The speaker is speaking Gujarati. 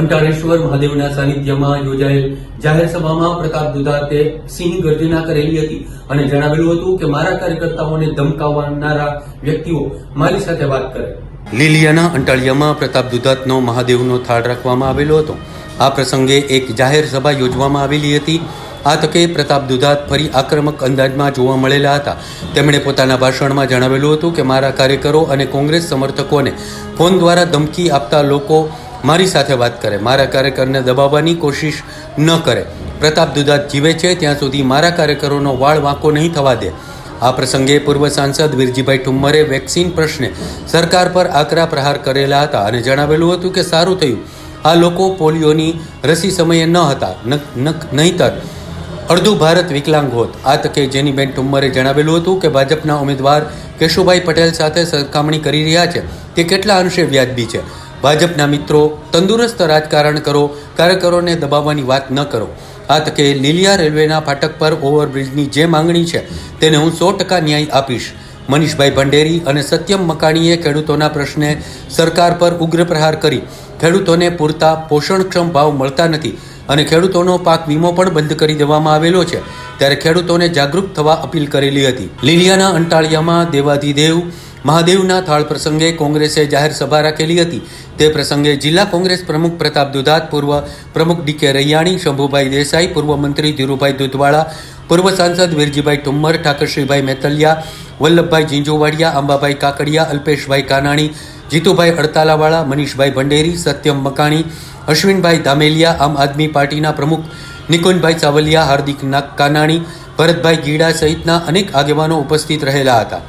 અંટાળેશ્વર મહાદેવના સાનિધ્યમાં યોજાયેલ જાહેર સભામાં પ્રતાપ દુધાતે સિંહ ગર્જના કરેલી હતી અને જણાવેલું હતું કે મારા કાર્યકર્તાઓને ધમકાવનારા વ્યક્તિઓ મારી સાથે વાત કરે. લીલિયાના અંટાળિયામાં પ્રતાપ દુધાતનો મહાદેવનો થાળ રાખવામાં આવેલો હતો. આ પ્રસંગે એક જાહેર સભા યોજવામાં આવેલી હતી. આ તકે પ્રતાપ દુધાત ફરી આક્રમક અંદાજમાં જોવા મળેલા હતા. તેમણે પોતાના ભાષણમાં જણાવેલું હતું કે મારા કાર્યકરો અને કોંગ્રેસ સમર્થકોને ફોન દ્વારા ધમકી આપતા લોકો મારી સાથે વાત કરે, મારા કાર્યકરને દબાવવાની કોશિશ ન કરે. પ્રતાપ દુધાત જીવે છે, ત્યાં સુધી મારા કાર્યકરોનો વાળ વાંકો નહીં થવા દે. આ પ્રસંગે પૂર્વ સાંસદ વિરજીભાઈ ઠુમ્મરે વેક્સિન પ્રશ્ને સરકાર પર આકરા પ્રહાર કરેલા હતા અને જણાવેલું હતું કે સારું થયું. આ લોકો પોલિયોની રસી સમયે ન હતા નહીતર. અડધું ભારત વિકલાંગ હોત. આ તકે જેનીબેન ઠુમ્મરે જણાવેલું હતું કે ભાજપના ઉમેદવાર કેશુભાઈ પટેલ સાથે સરખામણી કરી રહ્યા છે. તે કેટલા અંશે વ્યાજબી છે? ભાજપના મિત્રો, તંદુરસ્ત રાજકારણ કરો, કાર્યકરોને દબાવવાની વાત ન કરો. આ તકે લીલિયા રેલવેના ફાટક પર ઓવરબ્રિજની જે માંગણી છે, તેને હું સો ટકા ન્યાય આપીશ. મનીષભાઈ ભંડેરી અને સત્યમ મકાણીએ ખેડૂતોના પ્રશ્ને સરકાર પર ઉગ્ર પ્રહાર કરી. ખેડૂતોને પૂરતા પોષણક્ષમ ભાવ મળતા નથી અને ખેડૂતોનો પાક વીમો પણ બંધ કરી દેવામાં આવેલો છે. ત્યારે ખેડૂતોને જાગૃત થવા અપીલ કરેલી હતી. લીલિયાના અંટાળિયામાં દેવાધિદેવ મહાદેવના થાળ પ્રસંગે કોંગ્રેસે જાહેર સભા રાખેલી હતી. તે પ્રસંગે જિલ્લા કોંગ્રેસ પ્રમુખ પ્રતાપ દુધાત, પૂર્વ પ્રમુખ ડી કે રૈયાણી, શંભુભાઈ દેસાઈ, પૂર્વ મંત્રી ધીરુભાઈ દુધવાળા, પૂર્વ સાંસદ વીરજીભાઈ ઠુમ્મર, ઠાકરશ્રીભાઈ મેતલિયા વલ્લભભાઈ ઝીંઝુવાડિયા અંબાભાઈ કાકડિયા, અલ્પેશભાઈ કાનાણી, જીતુભાઈ અડતાલાવાળા મનીષભાઈ ભંડેરી, સત્યમ મકાણી, અશ્વિનભાઈ ધામેલિયા, આમ આદમી પાર્ટીના પ્રમુખ નિકુંજભાઈ સાવલિયા, હાર્દિક કાનાણી, ભરતભાઈ ગીડા સહિતના અનેક આગેવાનો ઉપસ્થિત રહેલા હતા.